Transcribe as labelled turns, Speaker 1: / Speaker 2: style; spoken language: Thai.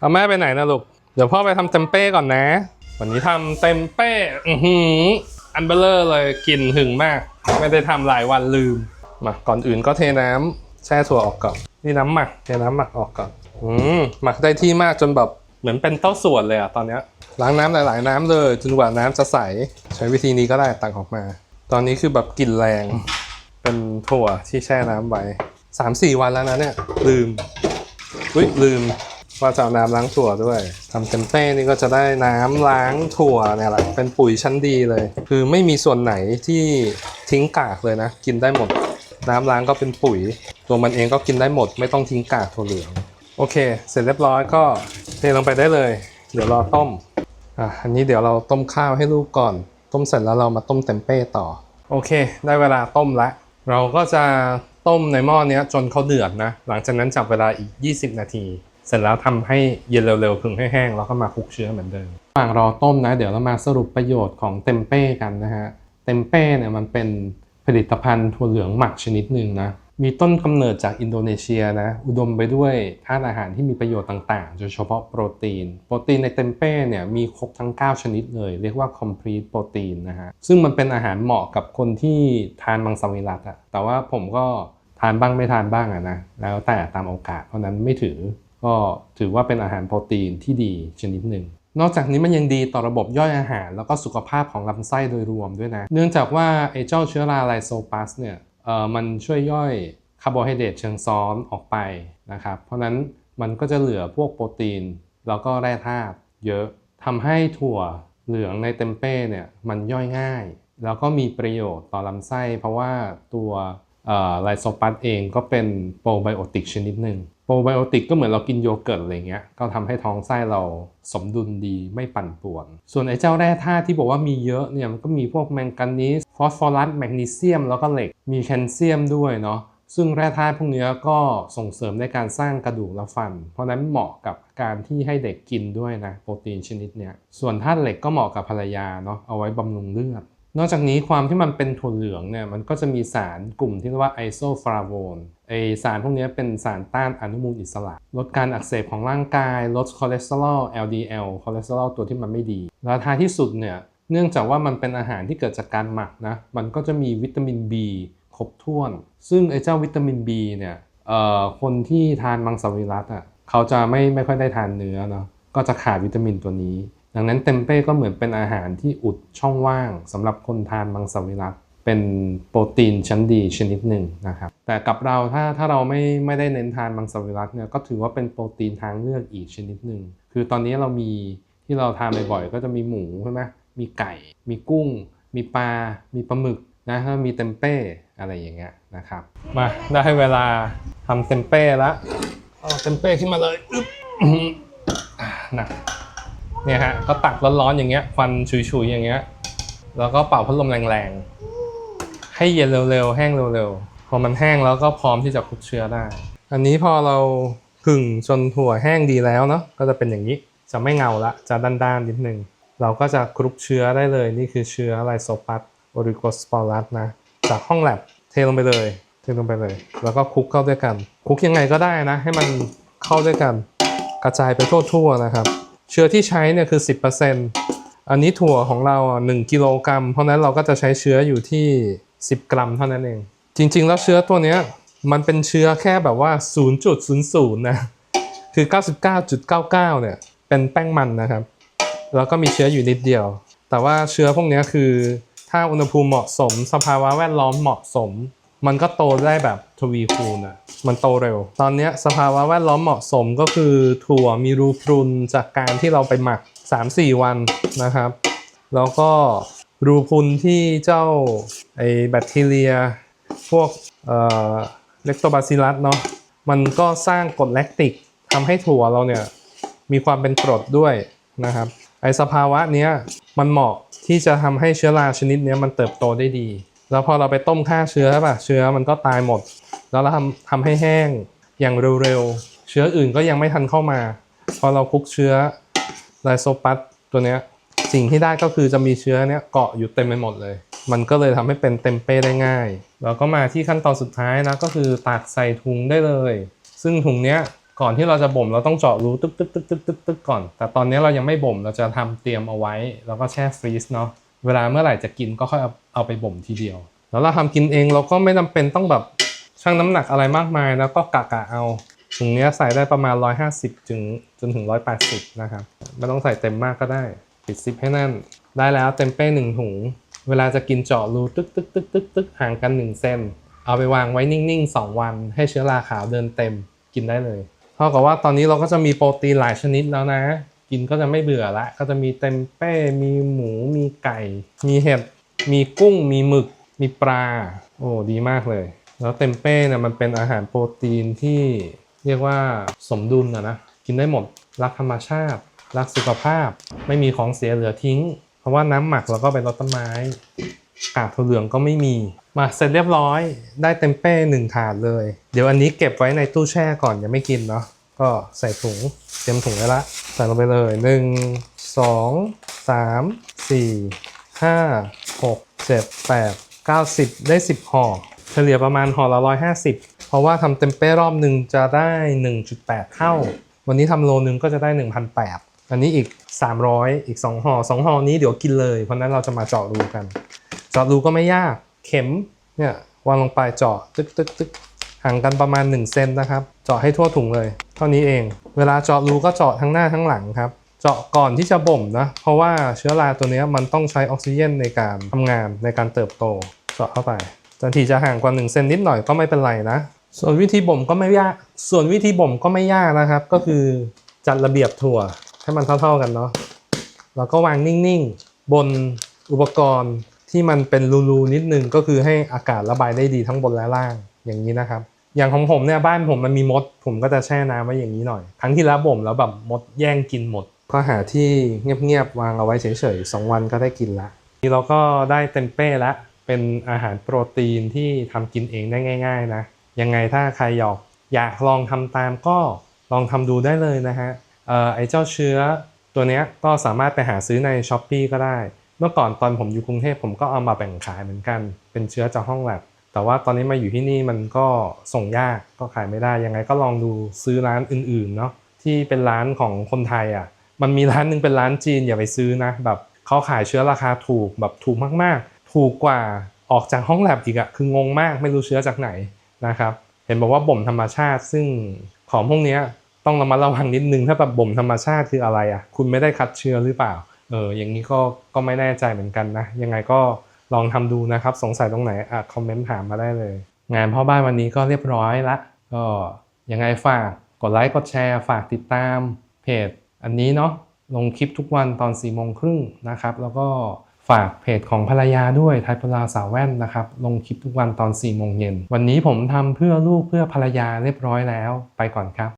Speaker 1: เอาแม่ไปไหนนะลูก เดี๋ยวพ่อไปทำเต็มเป้ก่อนนะ วันนี้ทำเต็มเป้อือหืออันเบลเลอร์เลยกลิ่นหึงมาก ไม่ได้ทำหลายวันลืม มาก่อนอื่นก็เทน้ำแช่ถั่วออกก่อน นี่น้ำหมักเทน้ำหมักออกก่อน อืมหมักได้ที่มากจนแบบเหมือนเป็นเต้าส่วนเลยอะตอนเนี้ยล้างน้ำหลาย ๆ น้ำเลยจนกว่าน้ำจะใส ใช้วิธีนี้ก็ได้ตักออกมา ตอนนี้คือแบบกลิ่นแรง เป็นถั่วที่แช่น้ำไว้สามสี่วันแล้วนะเนี่ยลืมอุ้ยลืม ว่าจะเอาน้ำล้างถั่วด้วยทำเต็มเป้นี่ก็จะได้น้ำล้างถั่วเนี่ยแหละเป็นปุ๋ยชั้นดีเลย คือไม่มีส่วนไหนที่ทิ้งกากเลยนะ กินได้หมด น้ำล้างก็เป็นปุ๋ย ตัวมันเองก็กินได้หมด ไม่ต้องทิ้งกากถั่วเหลือง โอเค เสร็จเรียบร้อยก็เทลงไปได้เลย เดี๋ยวรอต้มอะอันนี้เดี๋ยวเราต้มข้าวให้ลูกก่อน ต้มเสร็จแล้วเรามาต้มเต็มเป้ต่อ โอเค ได้เวลาต้มละเราก็จะต้มในหม้อเนี้ยจนเขาเดือดนะ หลังจากนั้นจับเวลาอีก 20 นาที เสร็จแล้วทำให้เย็นเร็วๆผึ่งให้แห้งแล้วก็มาคลุกเชื้อเหมือนเดิมระหว่างรอต้มนะ เดี๋ยวเรามาสรุปประโยชน์ของเต็มเป้กันนะฮะเต็มเป้เนี่ยมันเป็นผลิตภัณฑ์ถั่วเหลืองหมักชนิดหนึ่งนะมีต้นกำเนิดจากอินโดนีเซียนะอุดมไปด้วยธาตุอาหารที่มีประโยชน์ต่างๆ โดยเฉพาะโปรตีน โปรตีนในเต็มเป้เนี่ยมีครบทั้ง 9 ชนิดเลย เรียกว่า complete protein นะฮะซึ่งมันเป็นอาหารเหมาะกับคนที่ทานมังสวิรัตอะแต่ว่าผมก็ทานบ้างไม่ทานบ้างอะนะแล้วแต่ตามโอกาสเพราะนั้นไม่ถือ ก็ถือว่าเป็นอาหารโปรตีนที่ดีชนิดหนึ่งนอกจากนี้มันยังดีต่อระบบย่อยอาหาร แล้วก็สุขภาพของลำไส้โดยรวมด้วยนะ เนื่องจากว่าไอเจ้าเชื้อราไลโซปัสเนี่ยเอ่อมันช่วยย่อยคาร์โบไฮเดรตเชิงซ้อนออกไปนะครับ เพราะนั้นมันก็จะเหลือพวกโปรตีน แล้วก็แร่ธาตุเยอะทำให้ถั่วเหลืองในเต็มเป้เนี่ยมันย่อยง่าย แล้วก็มีประโยชน์ต่อลำไส้ เพราะว่าตัวไลโซปัสเองก็เป็นโปรไบโอติกชนิดหนึ่ง โปรไบโอติกก็เหมือนเรากินโยเกิร์ตอะไรเงี้ย ก็ทำให้ท้องไส้เราสมดุลดีไม่ปั่นป่วน ส่วนไอ้เจ้าแร่ธาตุที่บอกว่ามีเยอะเนี่ยมันก็มีพวกแมงกานีสฟอสฟอรัสแมกนีเซียมแล้วก็เหล็ก มีแคลเซียมด้วยเนาะซึ่งแร่ธาตุพวกเนี้ก็ส่งเสริมในการสร้างกระดูกและฟัน เพราะนั้นเหมาะกับการที่ให้เด็กกินด้วยนะโปรตีนชนิดเนี้ยส่วนธาตุเหล็กก็เหมาะกับภรรยาเนาะเอาไว้บำรุงเลือด นอกจากนี้ความที่มันเป็นถั่วเหลืองเนี่ยมันก็จะมีสารกลุ่มที่เรียกว่าไอโซฟลาโวนไอสารพวกนี้เป็นสารต้านอนุมูลอิสระ ลดการอักเสบของร่างกาย ลดคอเลสเตอรอล LDL คอเลสเตอรอลตัวที่มันไม่ดีแล้วท้ายที่สุดเนี่ยเนื่องจากว่ามันเป็นอาหารที่เกิดจากการหมักนะมันก็จะมีวิตามิน B ครบถ้วน ซึ่งไอเจ้าวิตามิน B เนี่ยเอ่อคนที่ทานมังสวิรัตอะเขาจะไม่ไม่ค่อยได้ทานเนื้อเนาะก็จะขาดวิตามินตัวนี้ ดังนั้นเต็มเป้ก็เหมือนเป็นอาหารที่อุดช่องว่างสำหรับคนทานมังสวิรัตเป็นโปรตีนชั้นดีชนิดหนึ่งนะครับ แต่กับเราถ้าถ้าเราไม่ไม่ได้เน้นทานมังสวิรัตเนี่ยก็ถือว่าเป็นโปรตีนทางเลือกอีกชนิดหนึ่งคือตอนนี้เรามีที่เราทานบ่อยๆก็จะมีหมูใช่ไหมมีไก่ มีกุ้ง มีปลา มีปลาหมึกนะแล้วมีเต็มเป้อะไรอย่างเงี้ยนะครับ มาได้เวลาทำเต็มเป้แล้วเอาเต็มเป้ขึ้นมาเลยอึ๊บอื้อหืออ่าหนัก เนี่ยฮะก็ตักร้อนๆอย่างเงี้ยควันชุยๆอย่างเงี้ย แล้วก็เป่าพัดลมแรงๆ ให้เย็นเร็วๆ แห้งเร็วๆ พอมันแห้งแล้วก็พร้อมที่จะคลุกเชื้อได้ อันนี้พอเราผึ่งจนถั่วแห้งดีแล้วเนาะก็จะเป็นอย่างนี้จะไม่เงาละจะด้านๆนิดนึงเราก็จะคลุกเชื้อได้เลยนี่คือเชื้อไลโซปัสโอริโกสปอรัสนะ จากห้องแลบเทลงไปเลยเทลงไปเลย แล้วก็คลุกเข้าด้วยกันคลุกยังไงก็ได้นะ ให้มันเข้าด้วยกัน กระจายไปทั่วๆนะครับ เชื้อที่ใช้เนี่ยคือ 10%อันนี้ถั่วของเราอะ1กิโลกรัม เพราะนั้นเราก็จะใช้เชื้ออยู่ที่ 10 กรัมเท่านั้นเอง จริง ๆ แล้วเชื้อตัวเนี้ยมันเป็นเชื้อแค่แบบว่า 0.00นะคือ 99.99 เนี่ย เป็นแป้งมันนะครับ แล้วก็มีเชื้ออยู่นิดเดียว แต่ว่าเชื้อพวกนี้คือถ้าอุณหภูมิเหมาะสม สภาวะแวดล้อมเหมาะสม มันก็โตได้แบบทวีคูณอะมันโตเร็ว ตอนนี้สภาวะแวดล้อมเหมาะสมก็คือถั่วมีรูพรุนจากการที่เราไปหมัก 3-4 วันนะครับ แล้วก็รูพรุนที่เจ้าไอแบคทีเรีย พวกเอ่อเลคโตบาซิลัสเนาะมันก็สร้างกรดแลคติกทำให้ถั่วเราเนี่ยมีความเป็นกรดด้วยนะครับไอสภาวะเนี้ยมันเหมาะที่จะทำให้เชื้อราชนิดเนี้ยมันเติบโตได้ดี แล้วพอเราไปต้มฆ่าเชื้อป่ะเชื้อมันก็ตายหมด แล้วเราทำทำให้แห้งอย่างเร็วๆ เชื้ออื่นก็ยังไม่ทันเข้ามา พอเราคลุกเชื้อไลโซปัสตัวเนี้ยสิ่งที่ได้ก็คือจะมีเชื้อเนี้ยเกาะอยู่เต็มไปหมดเลย มันก็เลยทำให้เป็นเต็มเป้ได้ง่ายแล้วก็มาที่ขั้นตอนสุดท้ายนะก็คือตักใส่ถุงได้เลย ซึ่งถุงเนี้ยก่อนที่เราจะบ่มเราต้องเจาะรูตึ๊กตึ๊กตึ๊กตึ๊กตึกตึกก่อน แต่ตอนนี้เรายังไม่บ่มเราจะทำเตรียมเอาไว้ แล้วก็แช่ฟรีซเนาะเวลาเมื่อไหร่จะกินก็ค่อยเอา เอาไปบ่มทีเดียว แล้วเราทำกินเองเราก็ไม่จำเป็นต้องแบบชั่งน้ำหนักอะไรมากมาย แล้วก็กะกะเอาถุงเนี้ยใส่ได้ประมาณ 150 ถึงจนถึง 180 นะครับไม่ต้องใส่เต็มมากก็ได้ ปิดซิปให้แน่น ได้แล้วเต็มเป้หนึ่งถุง เวลาจะกินเจาะรูตึกตึกตึกตึกตึกห่างกัน 1 เซนเอาไปวางไว้นิ่งๆ 2 วัน ให้เชื้อราขาวเดินเต็มกินได้เลยเท่ากับว่าตอนนี้เราก็จะมีโปรตีนหลายชนิดแล้วนะ กินก็จะไม่เบื่อละ ก็จะมีเต็มเป้ มีหมู มีไก่ มีเห็ด มีกุ้งมีหมึก มีปลา โอ้ดีมากเลย แล้วเต็มเป้เนี่ยมันเป็นอาหารโปรตีนที่เรียกว่าสมดุลนะนะกินได้หมดรักธรรมชาติ รักสุขภาพ ไม่มีของเสียเหลือทิ้ง เพราะว่าน้ำหมักเราก็ไปรดต้นไม้กากถั่วเหลืองก็ไม่มี มาเสร็จเรียบร้อยได้เต็มเป้หนึ่งถาดเลย เดี๋ยวอันนี้เก็บไว้ในตู้แช่ก่อนยังไม่กินเนาะก็ใส่ถุงเตรียมถุงไว้ละใส่ลงไปเลยหนึ่งสองสามสี่ ห้าหกเจ็ดแปดเก้าสิบได้สิบห่อ เฉลี่ยประมาณห่อละร้อยห้าสิบเพราะว่าทำเต็มเป้รอบหนึ่งจะได้หนึ่งจุดแปดเท่า วันนี้ทำโลนึงก็จะได้หนึ่งพันแปดอันนี้อีก 300 อีก 2ห่อ2ห่อนี้เดี๋ยวกินเลย เพราะฉะนั้นเราจะมาเจาะรูกัน เจาะรูก็ไม่ยาก เข็มเนี่ยวางลงไปเจาะตึกตึกตึกห่างกันประมาณ1เซนนะครับ เจาะให้ทั่วถุงเลย เท่านี้เอง เวลาเจาะรูก็เจาะทั้งหน้าทั้งหลังครับ เจาะก่อนที่จะบ่มนะเพราะว่าเชื้อราตัวนี้มันต้องใช้ออกซิเจนในการทำงานในการเติบโต เจาะเข้าไปทันทีจะห่างกว่า1เซนนิดหน่อยก็ไม่เป็นไรนะ ส่วนวิธีบ่มก็ไม่ยาก ส่วนวิธีบ่มก็ไม่ยากนะครับ ก็คือจัดระเบียบถั่วให้มันเท่า ๆกันเนาะแล้วก็วางนิ่งๆ บนอุปกรณ์ที่มันเป็นรูๆนิดนึงก็คือให้อากาศระบายได้ดีทั้งบนและล่างอย่างนี้นะครับ อย่างของผมเนี่ยบ้านผมมันมีมด ผมก็จะแช่น้ำไว้อย่างนี้หน่อย ครั้งที่แล้วบ่มแล้วแบบมดแย่งกินหมด ก็หาที่เงียบๆวางเอาไว้เฉยๆสองวันก็ได้กินละนี่เราก็ได้เต็มเป้ละเป็นอาหารโปรตีนที่ทำกินเองได้ง่าย ๆนะ ยังไงถ้าใครอยากอยากลองทำตามก็ลองทำดูได้เลยนะฮะเอ่อไอเจ้าเชื้อตัวเนี้ยก็สามารถไปหาซื้อใน s h อ p e e ก็ได้ เมื่อก่อนตอนผมอยู่กรุงเทพผมก็เอามาแบ่งขายเหมือนกัน เป็นเชื้อจากห้องแลบแต่ว่าตอนนี้มาอยู่ที่นี่มันก็ส่งยากก็ขายไม่ได้ ยังไงก็ลองดูซื้อร้านอื่นๆเนาะที่เป็นร้านของคนไทยอะ มันมีร้านหนึ่งเป็นร้านจีนอย่าไปซื้อนะแบบเขาขายเชื้อราคาถูกแบบถูกมากๆ ถูกกว่าออกจากห้องแลบอีกอะคืองงมากไม่รู้เชื้อจากไหนนะครับ เห็นบอกว่าบ่มธรรมชาติ ซึ่งของพวกนี้ต้องระมัดระวังนิดนึงถ้าแบบบ่มธรรมชาติคืออะไรอะคุณไม่ได้คัดเชื้อหรือเปล่าเอออย่างนี้ก็ก็ไม่แน่ใจเหมือนกันนะ ยังไงก็ลองทำดูนะครับ สงสัยตรงไหนอะคอมเมนต์ถามมาได้เลย งานพ่อบ้านวันนี้ก็เรียบร้อยละก็ยังไงฝากกดไลค์กดแชร์ ฝากติดตามเพจ อันนี้เนาะลงคลิปทุกวันตอน4ี่โมงครึ่งนะครับ แล้วก็ฝากเพจของภรรยาด้วยไทยพลาสาวแว่นนะครับ ลงคลิปทุกวันตอน4ี่โมงเย็น วันนี้ผมทำเพื่อลูกเพื่อภรรยาเรียบร้อยแล้ว ไปก่อนครับ